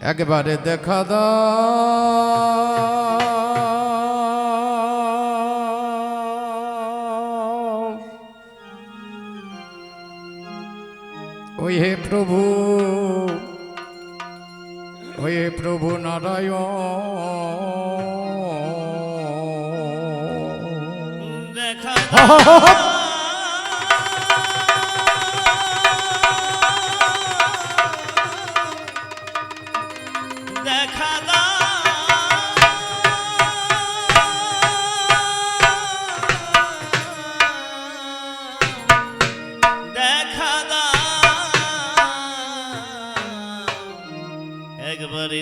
একবারে দেখা দাও ওই হে প্রভু ওই হে প্রভু নারায়ণ। দেখা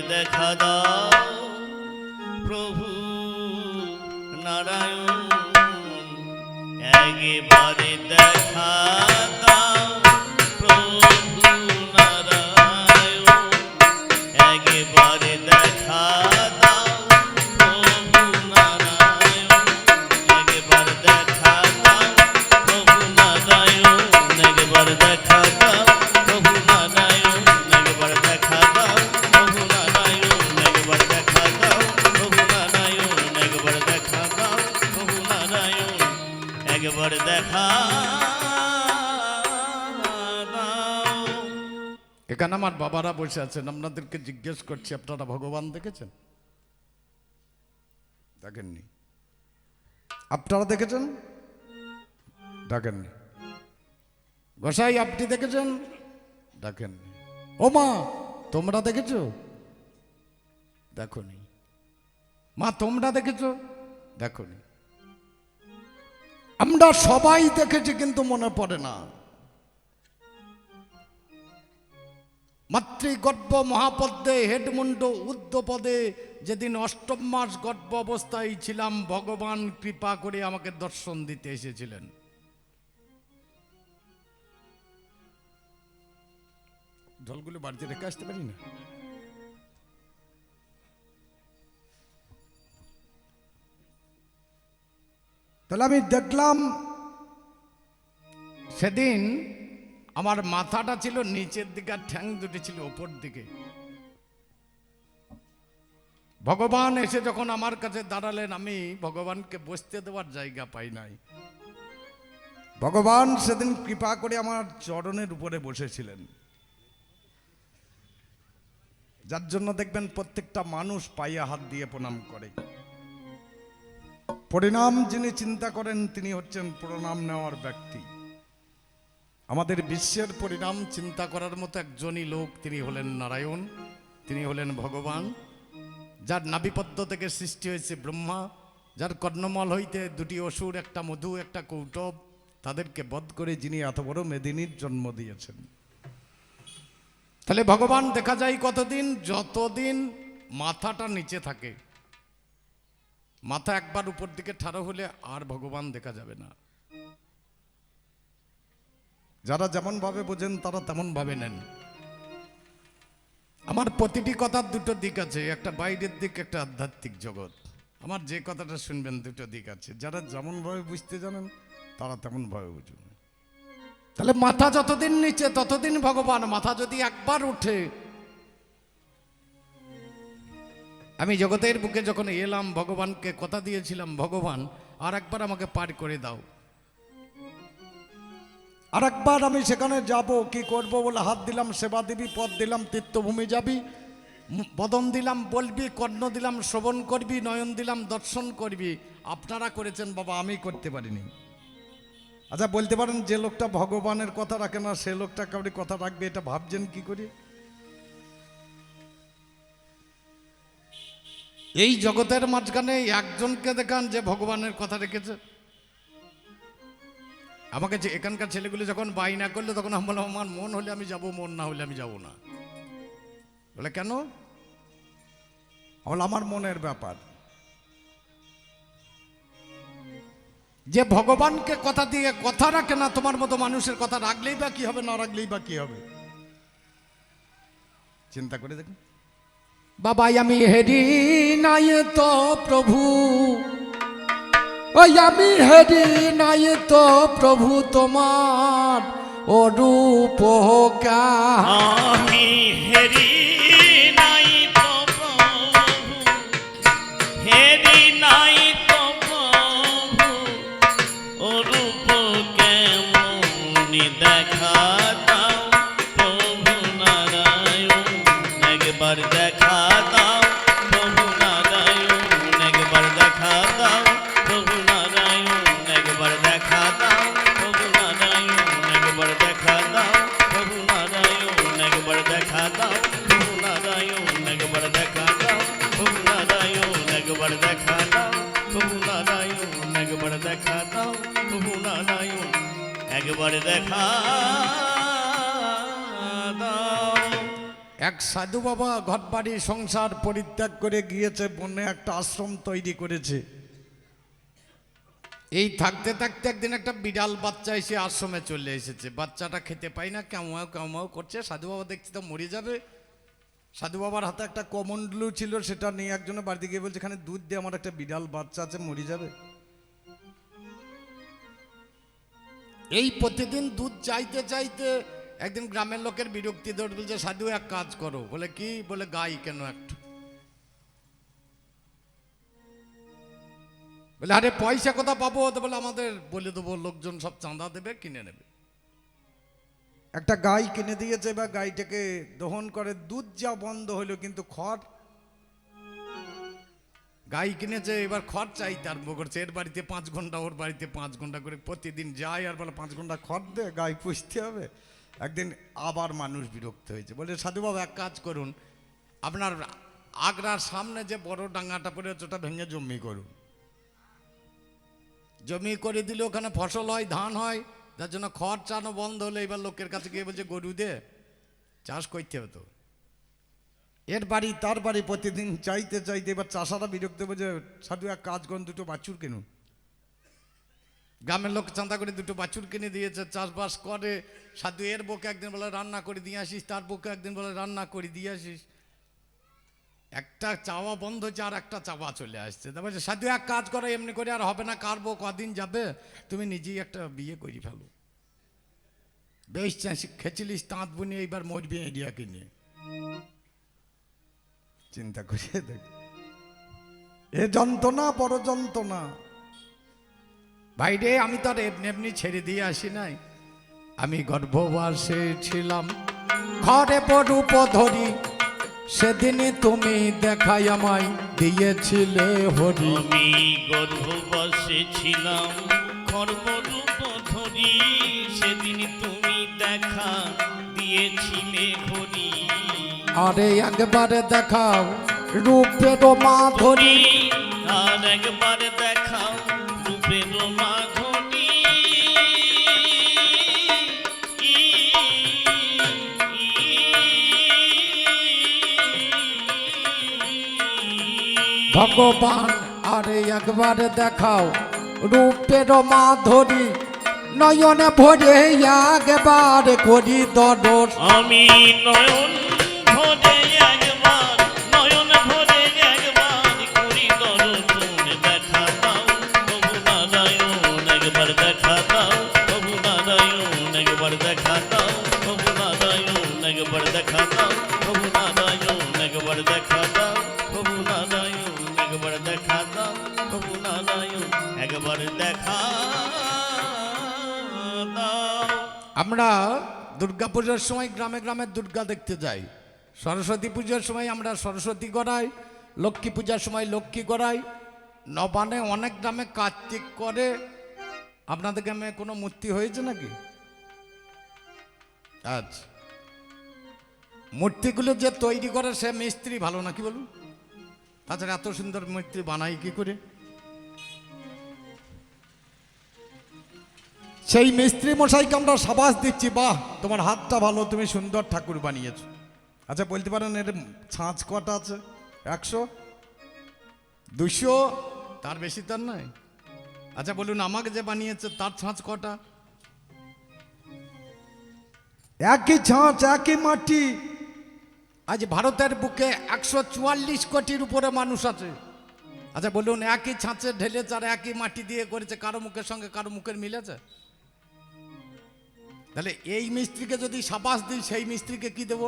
দেখা দাও। বসে আছেন আপনাদেরকে জিজ্ঞেস করছি আপনারা ভগবান দেখেছেন? দেখেননি। আপনারা দেখেছেন? দেখেননি। গোসাই আপনি দেখেছেন? দেখেননি। ও মা তোমরা দেখেছ? দেখনি। মা তোমরা দেখেছ? দেখনি। আমরা সবাই দেখেছি কিন্তু মনে পড়ে না। মাতৃগর্ভ মহাপদ্মে হেডমুন্ড উদ্যপদে যেদিন অষ্টম মাস গর্ভ অবস্থায় ছিলাম, ভগবান কৃপা করে আমাকে দর্শন দিতে এসেছিলেন। জলগুলো বাড়িতে রেখে আসতে পারি না? তাহলে আমি দেখলাম সেদিন আমার মাথাটা ছিল নিচের দিকে আর ঠ্যাং দুটি ছিল ওপর দিকে। ভগবান এসে যখন আমার কাছে দাঁড়ালেন, আমি ভগবানকে বসতে দেওয়ার জায়গা পাই নাই। ভগবান সেদিন কৃপা করে আমার চরণের উপরে বসেছিলেন। যার জন্য দেখবেন প্রত্যেকটা মানুষ পাইয়া হাত দিয়ে প্রণাম করে। পরিণাম যিনি চিন্তা করেন, তিনি হচ্ছেন প্রণাম নেওয়ার ব্যক্তি। আমাদের বিশ্বের পরিণাম চিন্তা করার মতো একজনই লোক তিনি হলেন নারায়ণ, তিনি হলেন ভগবান, যার নাবিপদ্য থেকে সৃষ্টি হয়েছে ব্রহ্মা, যার কর্ণমল হইতে দুটি অসুর, একটা মধু, একটা কৌটব, তাদেরকে বধ করে যিনি এত বড় মেদিনীর জন্ম দিয়েছেন। তাহলে ভগবান দেখা যায় কতদিন? যতদিন মাথাটা নিচে থাকে। মাথা একবার উপর দিকে ঠাড়ো হলে আর ভগবান দেখা যাবে না। যারা যেমন ভাবে বোঝেন, তারা তেমন ভাবে নেন। আমার প্রতিটি কথার দুটো দিক আছে, একটা বাইরের দিক, একটা আধ্যাত্মিক জগৎ। আমার যে কথাটা শুনবেন, দুটো দিক আছে। যারা যেমন ভাবে বুঝতে জানেন, তারা তেমন ভাবে বুঝবেন তাহলে মাথা যতদিন নিচে, ততদিন ভগবান। মাথা যদি একবার উঠে, আমি জগতের বুকে যখন এলাম, ভগবানকে কথা দিয়েছিলাম, ভগবান, আর একবার আমাকে পার করে দাও। আর একবার আমি সেখানে যাব, কি করব বলে হাত দিলাম, সেবা দিবি পদ দিলাম, তীর্থভূমি যাবি, বদন দিলাম, বলবি, কর্ণ দিলাম, শ্রবণ করবি, নয়ন দিলাম, দর্শন করবি। আপনারা করেছেন বাবা, আমি করতে পারিনি। আচ্ছা বলতে পারেন যে লোকটা ভগবানের কথা রাখে না, সে লোকটা কাউরি কথা রাখবে, এটা ভাবছেন কি করি? এই জগতের মাঝখানে একজনকে দেখান যে ভগবানের কথা রেখেছে। আমাকে যে এখানকার ছেলেগুলো যখন বায়না করল, তখন আমি বললাম আমার মন হলে আমি যাব, মন না হলে আমি যাব না। বলে, কেন? বলে আমার মনের ব্যাপার। যে ভগবানকে কথা দিয়ে কথা রাখে না, তোমার মতো মানুষের কথা রাখলেই বা কি হবে, না রাখলেই বা কি হবে? চিন্তা করে দেখুন। বাবাই আমি হেরি নাই তো প্রভু। ওই আমি হেরি নাই তো প্রভু তোমার অরূপ কা দেখা এক সাধু বাবা ঘরবাড়ি সংসার পরিত্যাগ করে গিয়েছে, বনে একটা আশ্রম তৈরি করেছে। এই থাকতে থাকতে একদিন একটা বিড়াল বাচ্চা এসে আশ্রমে চলে এসেছে। বাচ্চাটা খেতে পাই না কেমাও কেমাও করছে। সাধু বাবা দেখছি তো মরে যাবে। সাধু বাবার হাতে একটা কমন্ডলু ছিল, সেটা নিয়ে একজনের বাড়িতে গিয়ে বলছে, এখানে দুধ দিয়ে আমার একটা বিড়াল বাচ্চা আছে, মরে যাবে? এই প্রতিদিন দুধ চাইতে চাইতে একদিন গ্রামের লোকের বিরক্তি ধরে বলছে, সাধু, এক কাজ করো। বলে কি? বলে, গাই কেন একটু? বলে, আরে, পয়সা কোথা পাবো? তো বলে, আমাদের বলে দেবো, লোকজন সব চাঁদা দেবে, কিনে নেবে। একটা গাই কিনে দিয়েছে বা গাইটাকে দহন করে, দুধ যা বন্ধ হলো কিন্তু খড় গাই কিনেছে এবার খড় চাইতে আরম্ভ করছে এর বাড়িতে পাঁচ ঘণ্টা, ওর বাড়িতে পাঁচ ঘণ্টা করে প্রতিদিন যায় আর বলে পাঁচ ঘণ্টা খড় দে, গাই পুষতে হবে। একদিন আবার মানুষ বিরক্ত হয়েছে। বলে, সাধু বাবা, এক কাজ করুন। আপনার আগ্রার সামনে যে বড় ডাঙ্গাটা পড়ে ওটা ভেঙে জমি করুন। জমি করে দিলে ওখানে ফসল হয়, ধান হয়, যার জন্য খড় চানো বন্ধ হলে এবার লোকের কাছে গিয়ে বলছে, গরু দে, চাষ করতে হবে তো। এর বাড়ি, তার বাড়ি প্রতিদিন চাইতে চাইতে এবার চাষারা বিরক্ত বলছে, সাধু, এক কাজ করুন, দুটো বাছুর কিনুন। গ্রামের লোক চাঁদা করে দুটো বাছুর কিনে দিয়েছে, চাষবাস করে। সাধু, এর বউকে একদিন বলে, রান্না করে দিয়ে আসিস। তার বউকে একদিন বলে, রান্না করে দিয়ে আসিস। একটা চাওয়া বন্ধ হচ্ছে, আর একটা চাওয়া চলে আসছে। তারপর সাধু, এক কাজ করো, এমনি করে আর হবে না, কার বউ কদিন যাবে? তুমি নিজেই একটা বিয়ে করে ফেলো। বেশ খেছিলিস তাঁত বুনি, এইবার মরবি এরিয়াকে নিয়ে। চিন্তা করিয়ে দেখ। এ যন্ত্রণা, বড় যন্ত্রণা। ভাইরে, আমি তো আর এমনি এমনি ছেড়ে দিয়ে আসি নাই। আমি গর্ভবাসে ছিলাম। ঘরে পড়ুপ ধরি, সেদিনই তুমি দেখাই আমায়, দিয়েছিলে হরি। আমি গর্ভবাসে ছিলাম কর্মরূপ ধরি সেদিন তুমি দেখা, দিয়েছিলে হরি। আরে একবারে দেখাও রূপের মাধুরী। আর একবার দেখাও রূপের মাধুরী। ভগবান আরে একবার দেখাও রূপের মাধুরী। নয়নে ভরে একবার করি দরস আমি নয়ন আমরা দুর্গা পুজোর সময় গ্রামে গ্রামে দুর্গা দেখতে যাই। সরস্বতী পূজার সময় আমরা সরস্বতী গড়াই, লক্ষ্মী পূজার সময় লক্ষ্মী গড়াই। নবানে অনেক গ্রামে কার্তিক করে। আপনাদের গ্রামে কোনো মূর্তি হয়েছে নাকি? আচ্ছা মূর্তিগুলো যে তৈরি করে সে মিস্ত্রি ভালো নাকি বলুন? তাছাড়া এত সুন্দর মূর্তি বানাই কি করে? সেই মিস্ত্রি মশাইকে আমরা সাবাস দিচ্ছি বাহ তোমার হাতটা ভালো তুমি সুন্দর ঠাকুর বানিয়েছো। আচ্ছা বলতে পারেন এর ছাঁচ কটা আছে? একশো? দুশো তার বেশি তার নয় আচ্ছা বলুন আমাকে যে বানিয়েছে তার ছাঁচ কটা? একই ছাঁচ একই মাটি। আজ ভারতের বুকে একশো চুয়াল্লিশ কোটির উপরে মানুষ আছে। আচ্ছা বলুন একই ছাঁচে ঢেলেছে আর একই মাটি দিয়ে করেছে কারও মুখের সঙ্গে কারও মুখের মিলেছে তাহলে এই মিস্ত্রিকে যদি সাবাস দিই, সেই মিস্ত্রিকে কি দেব?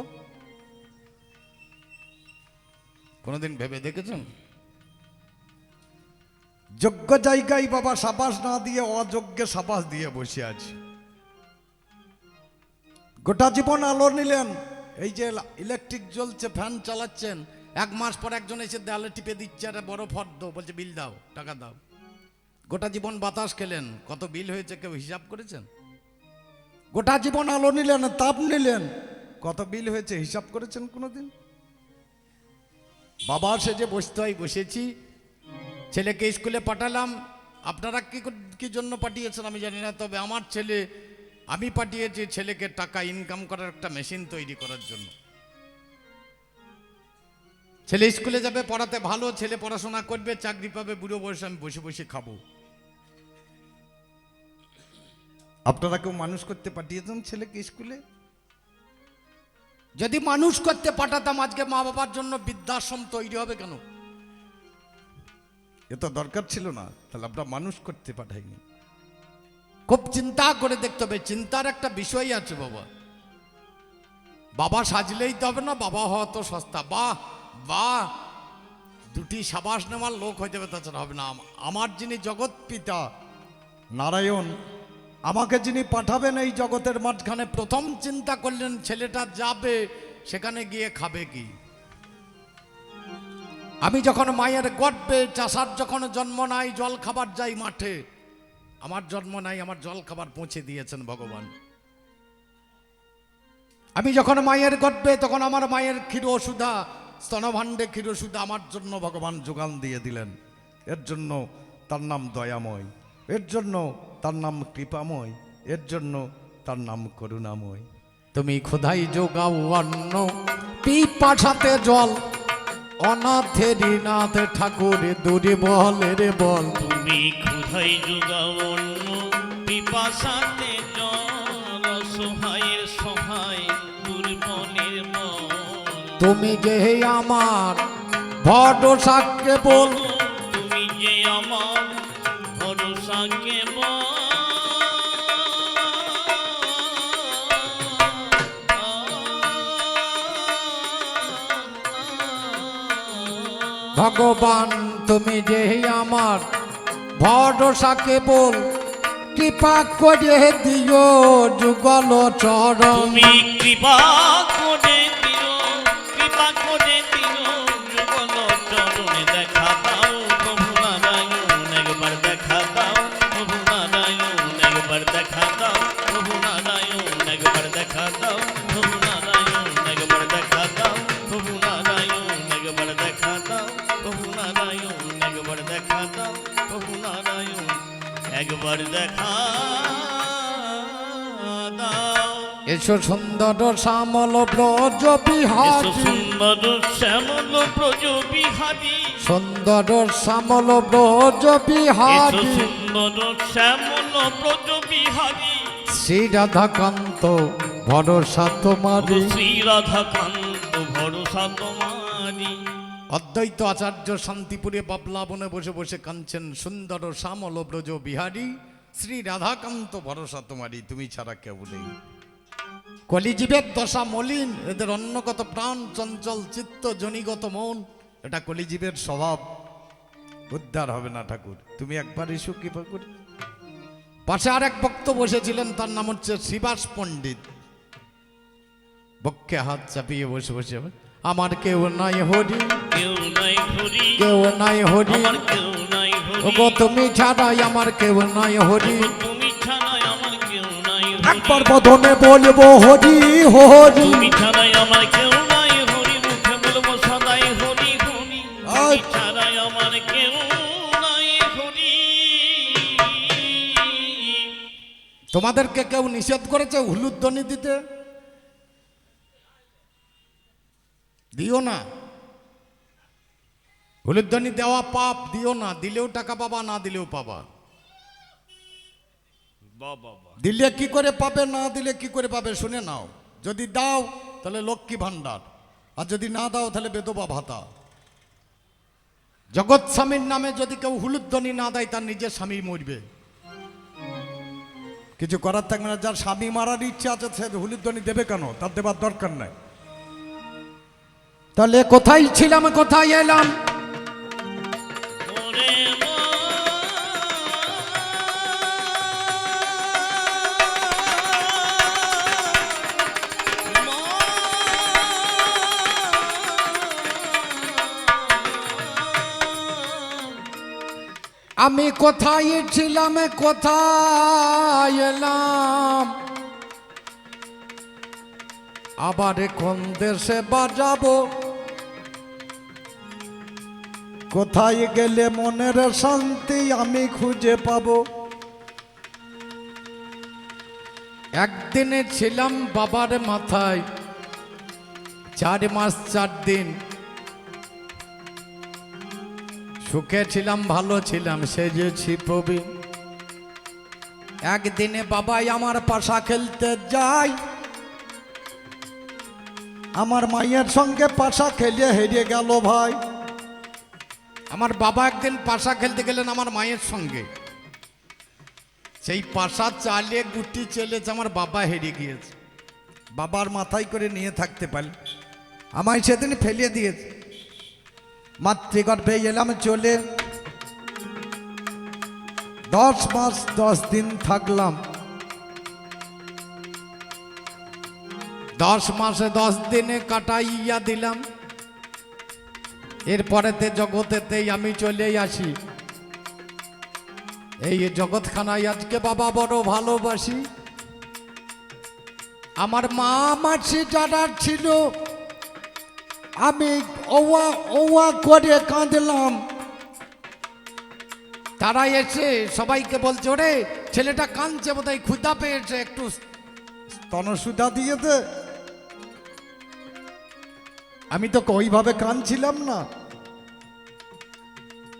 কোনোদিন ভেবে দেখেছেন? যোগ্য জায়গায় বাবা সাবাস না দিয়ে অযোগ্যে সাবাস দিয়ে বসে আছে। গোটা জীবন আলো নিলেন। এই যে ইলেকট্রিক জ্বলছে, ফ্যান চালাচ্ছেন, এক মাস পর একজন এসে দেয়ালে টিপে দিচ্ছে, আরে বড় ফর্দ, বলছে, বিল দাও, টাকা দাও। গোটা জীবন বাতাস খেলেন। কত বিল হয়েছে কেউ হিসাব করেছেন? গোটা জীবন আলো নিলেন, তাপ নিলেন। কত বিল হয়েছে হিসাব করেছেন কোনোদিন? বাবা, সে যে বসতে হয়, বসেছি। ছেলেকে স্কুলে পাঠালাম। আপনারা কি কি জন্য পাঠিয়েছেন আমি জানি না, তবে আমার ছেলে, আমি পাঠিয়েছি ছেলেকে টাকা ইনকাম করার একটা মেশিন তৈরি করার জন্য। ছেলে স্কুলে যাবে, পড়াতে ভালো, ছেলে পড়াশোনা করবে, চাকরি পাবে, বুড়ো বয়সে আমি বসে বসে খাব। আপনারা কেউ মানুষ করতে পাঠিয়েছেন ছেলেকে স্কুলে? যদি মানুষ করতে পাঠাতাম আজকে মা বাবার জন্য বৃদ্ধাশ্রম তৈরি হবে কেন? এ তো দরকার ছিল না তাহলে আমরা মানুষ করতে পাঠাইনি। খুব চিন্তা করে দেখতে হবে চিন্তার একটা বিষয় আছে বাবা। বাবা সাজলেই তো হবে না বাবা হওয়া তো সস্তা। বাহ বাহ দুটি সাবাস নেওয়ার লোক হয়ে যাবে তাছাড়া হবে না। আমার যিনি জগৎ পিতা নারায়ণ আমাকে যিনি পাঠাবেন এই জগতের মাঝখানে প্রথম চিন্তা করলেন, ছেলেটা যাবে, সেখানে গিয়ে খাবে কি? আমি যখন মায়ের গর্বে চাষার যখন জন্ম নাই জল খাবার যাই মাঠে, আমার জন্ম নাই, আমার জল খাবার পৌঁছে দিয়েছেন ভগবান। আমি যখন মায়ের গর্বে তখন আমার মায়ের ক্ষীর ওষুধা স্তনভাণ্ডে ক্ষীর ওষুধা আমার জন্য ভগবান যোগান দিয়ে দিলেন। এর জন্য তার নাম দয়াময়। এর জন্য তার নাম কৃপাময় এর জন্য তার নাম করুণাময়। তুমি খোদাই যোগাও অন্ন পিপাসাতে জল অনাথে নাথ ঠাকুর দূরে বল। রে বল তুমি ক্ষুধাই যোগাও অন্য পিপাসাতে জল সহায়ের সহায় দুর্বলের তুমি যে আমার ভরসাকে বল। তুমি যে আমার ভরসা ভগবান তুমি যে আমার ভরসাকে কেবল কৃপা করে দিও যুগল চরণ। তুমি কৃপা করে সুন্দর শ্যামল ব্রজ বিহারী। সুন্দর শ্যামল ব্রজ বিহারী। সুন্দর শ্যামল ব্রজ বিহারী। সুন্দর শ্যামল ব্রজ বিহারী। শ্রী রাধাকান্ত ভরসা তোমারি শ্রী রাধাকান্ত ভরসা তোমারি অদ্বৈত আচার্য শান্তিপুরে বাবলা বনে বসে বসে কাঁদছেন সুন্দর শ্যামল ব্রজ বিহারী। শ্রী রাধাকান্ত ভরসা তোমারি তুমি ছাড়া কেউ নেই। কলিজীবের দশা মলিন এদের অন্যগত প্রাণ চঞ্চল চিত্ত জনিগত মন এটা কলিজীবের স্বভাব। উদ্ধার হবে না ঠাকুর তুমি একবার এসো কৃপা করে। পাশে আর এক ভক্ত বসেছিলেন তার নাম হচ্ছে শিবাস পণ্ডিত। বক্ষে হাত চাপিয়ে বসে বসে আমার কেউ নাই হরি কেউ নাই হরি কেউ নাই হরি। আমার কেউ নাই হরি। তুমি ছাড়াই আমার কেউ নাই হরি। একবার বদনে বলব হরি হরি। তুমি ছাড়াই আমার কেউ নাই হরি মুখে বলব সদাই হরি হরি। তুমি ছাড়াই আমার কেউ নাই হরি। তোমাদেরকে কেউ নিষেধ করেছে হুলুধ্বনি দিতে? দিও না। হুলুধ্বনি দেওয়া পাপ দিও না দিলেও টাকা পাবা না দিলেও পাবা। দিলে কি করে পাবে, না দিলে কি করে পাবে, শুনে নাও। যদি দাও, তাহলে লক্ষ্মী ভাণ্ডার। আর যদি না দাও, তাহলে বেদবা ভাতা। জগৎ স্বামীর নামে যদি কেউ হুলুধ্বনি না দেয়, তার নিজের স্বামী মরবে। কিছু করার থাকবে না, যার স্বামী মারার ইচ্ছা আছে, সে হুলুধ্বনি দেবে কেন? তার দেবার দরকার নাই। তাহলে কোথায় ছিলাম, কোথায় এলাম? আমি কোথায় ছিলাম, কোথায় এলাম? আবার কোন দেশে বাজাবো কোথায় গেলে মনের শান্তি আমি খুঁজে পাবো? একদিনে ছিলাম বাবার মাথায়, চার মাস চার দিন। সুখে ছিলাম, ভালো ছিলাম সে সেজেছি প্রবীণ। একদিনে বাবাই আমার পাশা খেলতে যায়। আমার মায়ের সঙ্গে পাশা খেলে হেরে গেল ভাই। আমার বাবা একদিন পাশা খেলতে গেলেন আমার মায়ের সঙ্গে। সেই পাশা চালে গুটি চেলেছে আমার বাবা হেরে গিয়েছে। বাবার মাথায় করে নিয়ে থাকতে পারি আমায় সেদিন ফেলিয়ে দিয়েছে। মাতৃগর্ভে এলাম চলে। দশ মাস, দশ দিন থাকলাম। দশ মাসে দশ দিনে কাটাইয়া দিলাম। এরপরেতে জগতেতেই আমি চলে আসি। এই জগৎখানায় আজকে বাবা বড় ভালোবাসি। আমার মা মাসি যারা ছিল আমি ওয়া ওয়া করে কাঁদলাম। তারা এসে সবাইকে বলছে ওরে ছেলেটা কাঁদছে বোধহয় ক্ষুদা পেয়েছে একটু। স্তনসুধা দিয়ে দে। আমি তো ওইভাবে কাঁদছিলাম না।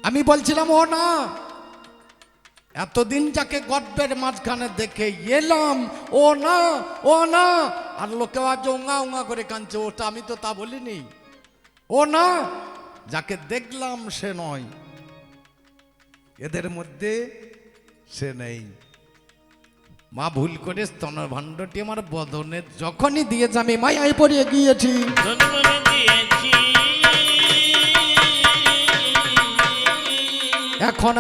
আমি বলছিলাম ও না এতদিন যাকে গর্বের মাঝখানে দেখে এলাম ও না ও না। আর লোকে আজ ওঙা ওঙা করে কাঁদছে ওটা আমি তো তা বলিনি। ও না যাকে দেখলাম সে নয়। এদের মধ্যে সে নেই। মা ভুল করে স্তনভাণ্ডটি আমার বদনে যখনই দিয়েছে আমি মায়ায় পড়িয়ে গিয়েছি। এখন